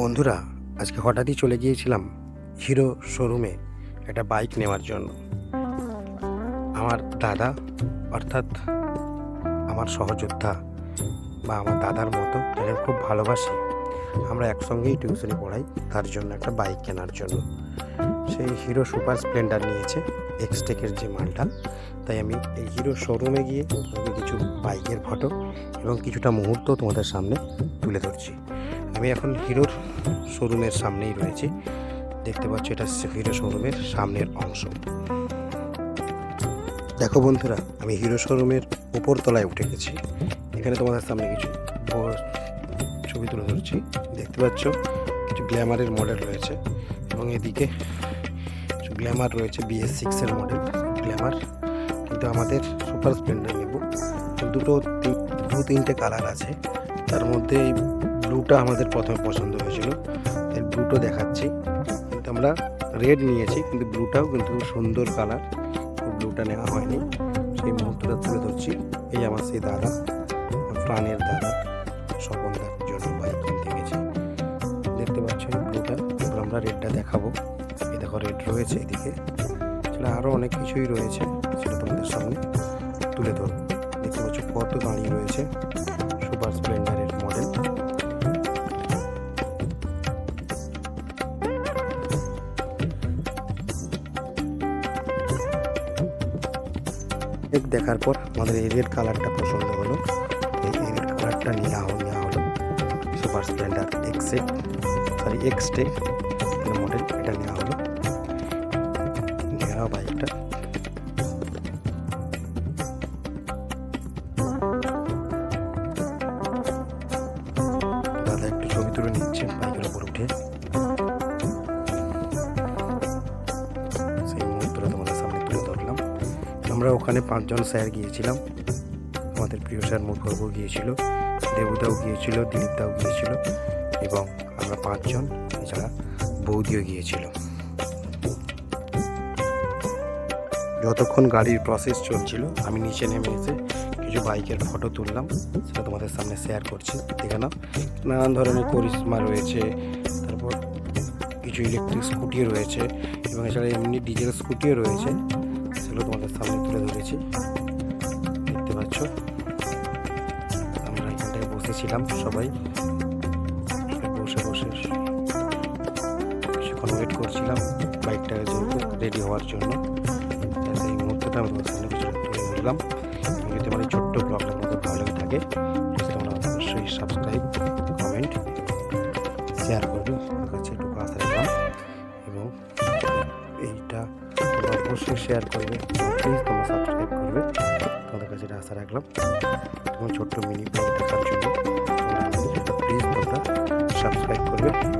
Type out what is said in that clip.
বন্ধুরা, আজকে হঠাৎই চলে গিয়েছিলাম হিরো শোরুমে একটা বাইক নেওয়ার জন্য। আমার দাদা, অর্থাৎ আমার সহযোদ্ধা বা আমার দাদার মতো, যাদের খুব ভালোবাসি, আমরা একসঙ্গেই টিউশনি পড়াই, তার জন্য একটা বাইক কেনার জন্য। সেই হিরো সুপার স্প্লেন্ডার নিয়েছে, এক্সটেকের যে মালটা। তাই আমি এই হিরো শোরুমে গিয়ে কিছু বাইকের ফটো এবং কিছুটা মুহূর্ত তোমাদের সামনে তুলে ধরছি। আমি এখন হিরোর শোরুমের সামনেই রয়েছি। দেখতে পাচ্ছ এটা হিরো শোরুমের সামনের অংশ। দেখো বন্ধুরা, আমি হিরো শোরুমের উপর তলায় উঠে গেছি। এখানে তোমাদের সামনে কিছু ছবি তুলে ধরছি। দেখতে পাচ্ছ, কিছু গ্ল্যামারের মডেল রয়েছে এবং এদিকে কিছু গ্ল্যামার রয়েছে বিএস সিক্সের মডেল, গ্ল্যামার। কিন্তু আমাদের সুপার স্প্লেন্ডার নেব। দুটো দু তিনটে কালার আছে। তার মধ্যে ব্লুটা আমাদের প্রথমে পছন্দ হয়েছিল। এই ব্লুটো দেখাচ্ছি। কিন্তু আমরা রেড নিয়েছি, কিন্তু ব্লুটাও কিন্তু খুব সুন্দর কালার। ব্লুটা নেওয়া হয়নি। সেই মুহূর্তটা তুলে ধরছি। এই আমার সেই দাদা, প্রাণের দাদা স্বপনদার জন্য বাইক কিনতে গেছি। দেখতে পাচ্ছ এই ব্লুটা। এবার আমরা রেডটা দেখাবো। এই দেখো, রেড রয়েছে এদিকে। সেটা আরও অনেক কিছুই রয়েছে, সেটা তোমাদের সামনে তুলে ধরো দেখতে পাচ্ছ কত দাঁড়িয়ে রয়েছে। দেখার পর আমাদের এই রেড কালারটা পছন্দ হলো। এই রেড কালারটা নেওয়া হলো নেওয়া হলো সুপার স্প্লেন্ডার এক্সে সরি এক্সটে মডেল এটা নেওয়া হলো। নেওয়া বাইকটা একটু। ছবি তুলে নিচ্ছে বাইকের উপর উঠে। আমরা ওখানে পাঁচজন স্যার গিয়েছিলাম। আমাদের প্রিয় স্যার মুখবাবু গিয়েছিল, দেবুদাও গিয়েছিল, দিলীপদাও গিয়েছিল এবং আমরা পাঁচজন এছাড়া বৌদিও গিয়েছিল। যতক্ষণ গাড়ির প্রসেস চলছিল, আমি নিচে নেমে এসে কিছু বাইকের ফটো তুললাম, সেটা তোমাদের সামনে শেয়ার করছি। দেখে নাও, নানান ধরনের করিশ্মা রয়েছে, তারপর কিছু ইলেকট্রিক স্কুটি রয়েছে এবং এছাড়া এমনি ডিজেল স্কুটিও রয়েছে। সেগুলো তোমাদের সামনে তুলে ধরেছি। দেখতে পাচ্ছ? আমরা এখানটায় বসেছিলাম সবাই। বসে বসে কিছুক্ষণ ওয়েট করছিলাম। বাইকটা রেডি হওয়ার জন্য সেই মুহূর্তটা আমি তোমাদের সামনে কিছু তুলে ধরলাম। যদি আমার এই ছোট্ট ব্লগটা তোমাদের ভালো লেগে থাকে তোমরা অবশ্যই সাবস্ক্রাইব কমেন্ট শেয়ার করবে। আমার কাছে একটু আশা এবং এইটা তোমরা অবশ্যই শেয়ার করবে। প্লিজ তোমরা সাবস্ক্রাইব করবে। তোমাদের কাছে আশা রাখলাম। তোমার ছোট্ট মিনি ব্লগ দেখার জন্য প্লিজ তোমরা সাবস্ক্রাইব করবে।